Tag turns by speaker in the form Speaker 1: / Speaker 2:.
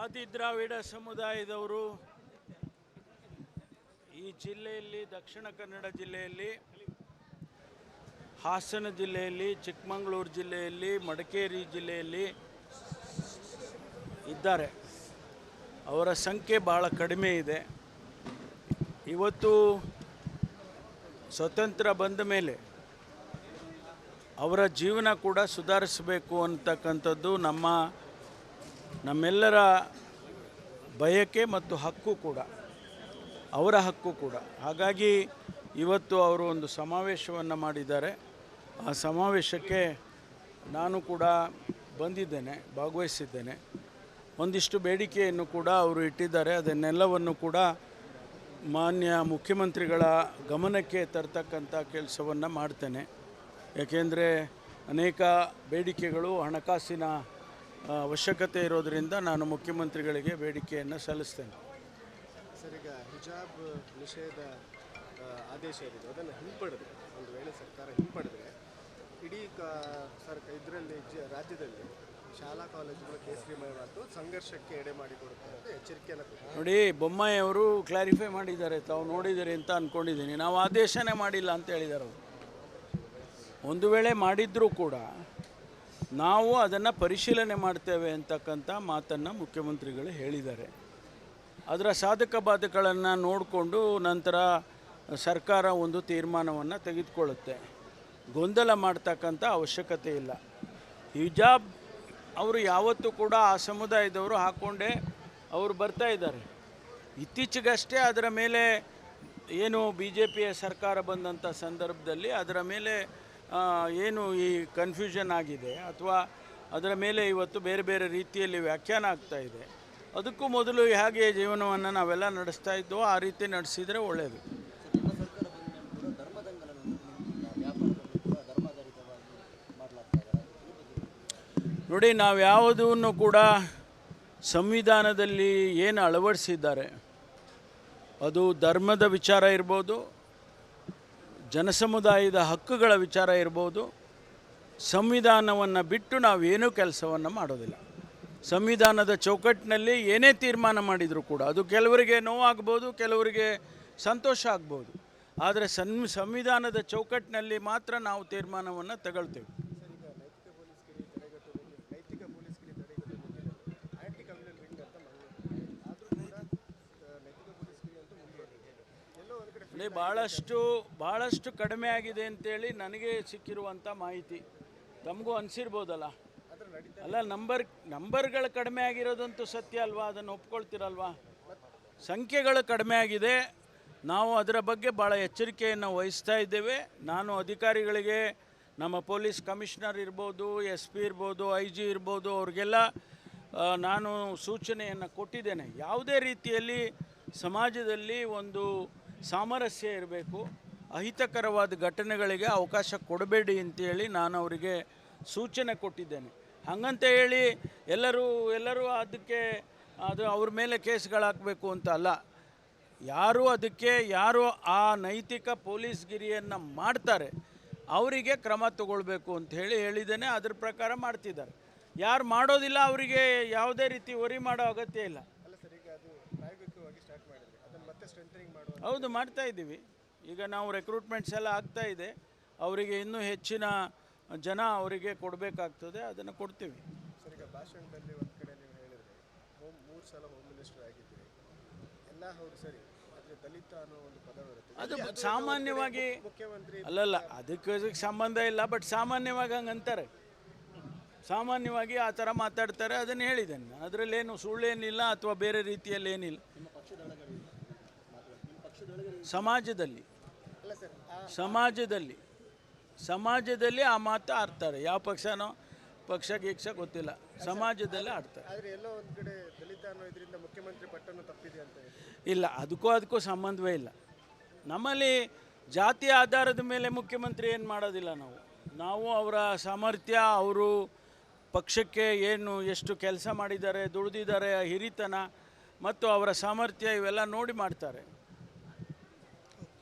Speaker 1: ಆದಿದ್ರಾವಿಡ ಸಮುದಾಯದವರು ಈ ಜಿಲ್ಲೆಯಲ್ಲಿ, ದಕ್ಷಿಣ ಕನ್ನಡ ಜಿಲ್ಲೆಯಲ್ಲಿ, ಹಾಸನ ಜಿಲ್ಲೆಯಲ್ಲಿ, ಚಿಕ್ಕಮಗಳೂರು ಜಿಲ್ಲೆಯಲ್ಲಿ, ಮಡಿಕೇರಿ ಜಿಲ್ಲೆಯಲ್ಲಿ ಇದ್ದಾರೆ. ಅವರ ಸಂಖ್ಯೆ ಭಾಳ ಕಡಿಮೆ ಇದೆ. ಇವತ್ತು ಸ್ವತಂತ್ರ ಬಂದ ಮೇಲೆ ಅವರ ಜೀವನ ಕೂಡ ಸುಧಾರಿಸಬೇಕು ಅಂತಕ್ಕಂಥದ್ದು ನಮ್ಮ ನಮ್ಮೆಲ್ಲರ ಬಯಕೆ ಮತ್ತು ಹಕ್ಕು ಕೂಡ, ಅವರ ಹಕ್ಕು ಕೂಡ. ಹಾಗಾಗಿ ಇವತ್ತು ಅವರು ಒಂದು ಸಮಾವೇಶವನ್ನು ಮಾಡಿದ್ದಾರೆ. ಆ ಸಮಾವೇಶಕ್ಕೆ ನಾನು ಕೂಡ ಬಂದಿದ್ದೇನೆ, ಭಾಗವಹಿಸಿದ್ದೇನೆ. ಒಂದಿಷ್ಟು ಬೇಡಿಕೆಯನ್ನು ಕೂಡ ಅವರು ಇಟ್ಟಿದ್ದಾರೆ. ಅದನ್ನೆಲ್ಲವನ್ನು ಕೂಡ ಮಾನ್ಯ ಮುಖ್ಯಮಂತ್ರಿಗಳ ಗಮನಕ್ಕೆ ತರ್ತಕ್ಕಂಥ ಕೆಲಸವನ್ನು ಮಾಡ್ತೇನೆ. ಯಾಕೆಂದರೆ ಅನೇಕ ಬೇಡಿಕೆಗಳು, ಹಣಕಾಸಿನ ಅವಶ್ಯಕತೆ ಇರೋದರಿಂದ ನಾನು ಮುಖ್ಯಮಂತ್ರಿಗಳಿಗೆ ಬೇಡಿಕೆಯನ್ನು ಸಲ್ಲಿಸ್ತೇನೆ.
Speaker 2: ಸರ್ ಈಗ ಹಿಜಾಬ್ ನಿಷೇಧ ಆದೇಶ ಏನಿದೆ ಅದನ್ನು ಹಿಂಪಡೆದ್ರೆ ಒಂದು ವೇಳೆ ಸರ್ಕಾರ ಹಿಂಪಡೆದ್ರೆ ಇಡೀ ಕ ಸರ್ ಇದರಲ್ಲಿ ಜ ರಾಜ್ಯದಲ್ಲಿ ಶಾಲಾ ಕಾಲೇಜುಗಳು ಕೇಸರಿಮಯವಾದ್ದು ಸಂಘರ್ಷಕ್ಕೆ ಎಡೆ ಮಾಡಿಕೊಡುತ್ತೆ ಅಂತ ಎಚ್ಚರಿಕೆಯನ್ನು
Speaker 1: ನೋಡಿ ಬೊಮ್ಮಾಯಿ ಅವರು ಕ್ಲಾರಿಫೈ ಮಾಡಿದ್ದಾರೆ ತಾವು ನೋಡಿದ್ದೀರಿ ಅಂತ ಅಂದ್ಕೊಂಡಿದ್ದೀನಿ ನಾವು ಆದೇಶನೇ ಮಾಡಿಲ್ಲ ಅಂತ ಹೇಳಿದ್ದಾರೆ ಅವರು. ಒಂದು ವೇಳೆ ಮಾಡಿದ್ರೂ ಕೂಡ ನಾವು ಅದನ್ನು ಪರಿಶೀಲನೆ ಮಾಡ್ತೇವೆ ಅಂತಕ್ಕಂಥ ಮಾತನ್ನು ಮುಖ್ಯಮಂತ್ರಿಗಳು ಹೇಳಿದ್ದಾರೆ. ಅದರ ಸಾಧಕ ಬಾಧಕಗಳನ್ನು ನೋಡಿಕೊಂಡು ನಂತರ ಸರ್ಕಾರ ಒಂದು ತೀರ್ಮಾನವನ್ನು ತೆಗೆದುಕೊಳ್ಳುತ್ತೆ. ಗೊಂದಲ ಮಾಡ್ತಕ್ಕಂಥ ಅವಶ್ಯಕತೆ ಇಲ್ಲ. ಹಿಜಾಬ್ ಅವರು ಯಾವತ್ತೂ ಕೂಡ ಆ ಸಮುದಾಯದವರು ಹಾಕ್ಕೊಂಡೇ ಅವರು ಬರ್ತಾ ಇದ್ದಾರೆ. ಇತ್ತೀಚೆಗಷ್ಟೇ ಅದರ ಮೇಲೆ ಏನು ಬಿ ಜೆ ಪಿಯ ಸರ್ಕಾರ ಬಂದಂಥ ಸಂದರ್ಭದಲ್ಲಿ ಅದರ ಮೇಲೆ ಏನು ಈ ಕನ್ಫ್ಯೂಷನ್ ಆಗಿದೆ ಅಥವಾ ಅದರ ಮೇಲೆ ಇವತ್ತು ಬೇರೆ ಬೇರೆ ರೀತಿಯಲ್ಲಿ ವ್ಯಾಖ್ಯಾನ ಆಗ್ತಾ ಇದೆ. ಅದಕ್ಕೂ ಮೊದಲು ಹೇಗೆ ಜೀವನವನ್ನು ನಾವೆಲ್ಲ ನಡೆಸ್ತಾ ಇದ್ದೋ ಆ ರೀತಿ ನಡೆಸಿದರೆ ಒಳ್ಳೆಯದು ನೋಡಿ, ನಾವು ಯಾವುದನ್ನು ಕೂಡ ಸಂವಿಧಾನದಲ್ಲಿ ಏನು ಅಳವಡಿಸಿದ್ದಾರೆ, ಅದು ಧರ್ಮದ ವಿಚಾರ ಇರ್ಬೋದು ಜನಸಮುದಾಯದ ಹಕ್ಕುಗಳ ವಿಚಾರ ಇರ್ಬೋದು, ಸಂವಿಧಾನವನ್ನು ಬಿಟ್ಟು ನಾವೇನೂ ಕೆಲಸವನ್ನು ಮಾಡೋದಿಲ್ಲ. ಸಂವಿಧಾನದ ಚೌಕಟ್ಟಿನಲ್ಲಿ ಏನೇ ತೀರ್ಮಾನ ಮಾಡಿದರೂ ಕೂಡ ಅದು ಕೆಲವರಿಗೆ ನೋವಾಗ್ಬೋದು, ಕೆಲವರಿಗೆ ಸಂತೋಷ ಆಗ್ಬೋದು. ಆದರೆ ಸಂವಿಧಾನದ ಚೌಕಟ್ಟಿನಲ್ಲಿ ಮಾತ್ರ ನಾವು ತೀರ್ಮಾನವನ್ನು ತಗೊಳ್ತೇವೆ
Speaker 2: ನೈತಿಕ ಪೊಲೀಸ್ಗಿರಿ ತಡೆಗಟ್ಟುವುದಿಲ್ಲ ಆ್ಯಂಟಿ ಕಮ್ಯುನಲ್ ರಿಂಗ್ ಅಂತ ಮಂಗಳೂರು ಆದರೂ ಕೂಡ ಆ, ನೈತಿಕ ಪೊಲೀಸ್ಗಿರಿ ಅಂತೂ ಮುಂದುವರೆದಿದೆ
Speaker 1: ನೋಡಿ ಭಾಳಷ್ಟು ಭಾಳಷ್ಟು ಕಡಿಮೆ ಆಗಿದೆ ಅಂತೇಳಿ ನನಗೆ ಸಿಕ್ಕಿರುವಂಥ ಮಾಹಿತಿ. ತಮಗೂ ಅನಿಸಿರ್ಬೋದಲ್ಲ? ಅಲ್ಲ, ನಂಬರ್, ನಂಬರ್ಗಳು ಕಡಿಮೆ ಆಗಿರೋದಂತೂ ಸತ್ಯ ಅಲ್ವಾ? ಅದನ್ನು ಒಪ್ಕೊಳ್ತೀರಲ್ವಾ? ಸಂಖ್ಯೆಗಳು ಕಡಿಮೆ ಆಗಿದೆ. ನಾವು ಅದರ ಬಗ್ಗೆ ಭಾಳ ಎಚ್ಚರಿಕೆಯನ್ನು ವಹಿಸ್ತಾ ಇದ್ದೇವೆ. ನಾನು ಅಧಿಕಾರಿಗಳಿಗೆ, ನಮ್ಮ ಪೊಲೀಸ್ ಕಮಿಷನರ್ ಇರ್ಬೋದು, ಎಸ್ ಪಿ ಇರ್ಬೋದು, ಐ ಜಿ ಇರ್ಬೋದು, ಅವ್ರಿಗೆಲ್ಲ ನಾನು ಸೂಚನೆಯನ್ನು ಕೊಟ್ಟಿದ್ದೇನೆ. ಯಾವುದೇ ರೀತಿಯಲ್ಲಿ ಸಮಾಜದಲ್ಲಿ ಒಂದು ಸಾಮರಸ್ಯ ಇರಬೇಕು. ಅಹಿತಕರವಾದ ಘಟನೆಗಳಿಗೆ ಅವಕಾಶ ಕೊಡಬೇಡಿ ಅಂತೇಳಿ ನಾನು ಅವರಿಗೆ ಸೂಚನೆ ಕೊಟ್ಟಿದ್ದೇನೆ. ಹಾಗಂತ ಹೇಳಿ ಎಲ್ಲರೂ ಎಲ್ಲರೂ ಅದಕ್ಕೆ, ಅದು ಅವ್ರ ಮೇಲೆ ಕೇಸ್ಗಳಾಕಬೇಕು ಅಂತ ಅಲ್ಲ. ಯಾರು ಅದಕ್ಕೆ, ಯಾರು ಆ ನೈತಿಕ ಪೊಲೀಸ್ಗಿರಿಯನ್ನು ಮಾಡ್ತಾರೆ, ಅವರಿಗೆ ಕ್ರಮ ತಗೊಳ್ಬೇಕು ಅಂತ ಹೇಳಿ ಹೇಳಿದ್ದೇನೆ, ಅದ್ರ ಪ್ರಕಾರ ಮಾಡ್ತಿದ್ದಾರೆ. ಯಾರು ಮಾಡೋದಿಲ್ಲ ಅವರಿಗೆ ಯಾವುದೇ ರೀತಿ ವರಿ ಮಾಡೋ ಅಗತ್ಯ ಇಲ್ಲ. ಹೌದು ಮಾಡ್ತಾ ಇದ್ದೀವಿ. ಈಗ ನಾವು ರೆಕ್ರೂಟ್ಮೆಂಟ್ಸ್ ಎಲ್ಲ ಆಗ್ತಾ ಇದೆ. ಅವರಿಗೆ ಇನ್ನೂ ಹೆಚ್ಚಿನ ಜನ ಅವರಿಗೆ ಕೊಡಬೇಕಾಗ್ತದೆ ಅದನ್ನು ಕೊಡ್ತೀವಿ.
Speaker 2: ಸರ್ ಈಗ ಭಾಷಣದಲ್ಲಿ ಒಂದು ಕಡೆ ನೀವು ಹೇಳಿದ್ರೆ ಹೋಮ್ ಮೂರು ಸಲ ಹೋಮ್ ಮಿನಿಸ್ಟರ್ ಆಗಿದ್ದೀರಿ. ಎಲ್ಲ ಹೌದು ಸರಿ ಆದರೆ ದಲಿತ ಅನ್ನೋ ಒಂದು ಪದ ಬರುತ್ತೆ.
Speaker 1: ಅದು ಸಾಮಾನ್ಯವಾಗಿ
Speaker 2: ಮುಖ್ಯಮಂತ್ರಿ
Speaker 1: ಅಲ್ಲಲ್ಲ ಅದಕ್ಕೆ ಅದಕ್ಕೆ ಸಂಬಂಧ ಇಲ್ಲ ಬಟ್ ಸಾಮಾನ್ಯವಾಗಿ ಹಂಗೆ ಅಂತಾರೆ. ಸಾಮಾನ್ಯವಾಗಿ ಆ ಥರ ಮಾತಾಡ್ತಾರೆ ಅದನ್ನು ಹೇಳಿದ್ದೇನೆ. ನಾನು ಅದರಲ್ಲೇನು ಸುಳ್ಳೇನಿಲ್ಲ ಅಥವಾ ಬೇರೆ ರೀತಿಯಲ್ಲಿ ಏನಿಲ್ಲ ಸಮಾಜದಲ್ಲಿ. ಸಮಾಜದಲ್ಲಿ. ಸಮಾಜದಲ್ಲಿ ಆ ಮಾತು ಆಡ್ತಾರೆ. ಯಾವ ಪಕ್ಷನೋ ಪಕ್ಷ ಗೀಕ್ಷ ಗೊತ್ತಿಲ್ಲ. ಸಮಾಜದಲ್ಲಿ ಆಡ್ತಾರೆ. ಇಲ್ಲ ಅದಕ್ಕೂ ಅದಕ್ಕೂ ಸಂಬಂಧವೇ ಇಲ್ಲ. ನಮ್ಮಲ್ಲಿ ಜಾತಿ ಆಧಾರದ ಮೇಲೆ ಮುಖ್ಯಮಂತ್ರಿ ಏನು ಮಾಡೋದಿಲ್ಲ ನಾವು. ನಾವು ಅವರ ಸಾಮರ್ಥ್ಯ ಅವರು ಪಕ್ಷಕ್ಕೆ ಏನು ಎಷ್ಟು ಕೆಲಸ ಮಾಡಿದ್ದಾರೆ ದುಡಿದಿದ್ದಾರೆ ಹಿರಿತನ ಮತ್ತು ಅವರ ಸಾಮರ್ಥ್ಯ ಇವೆಲ್ಲ ನೋಡಿ ಮಾಡ್ತಾರೆ.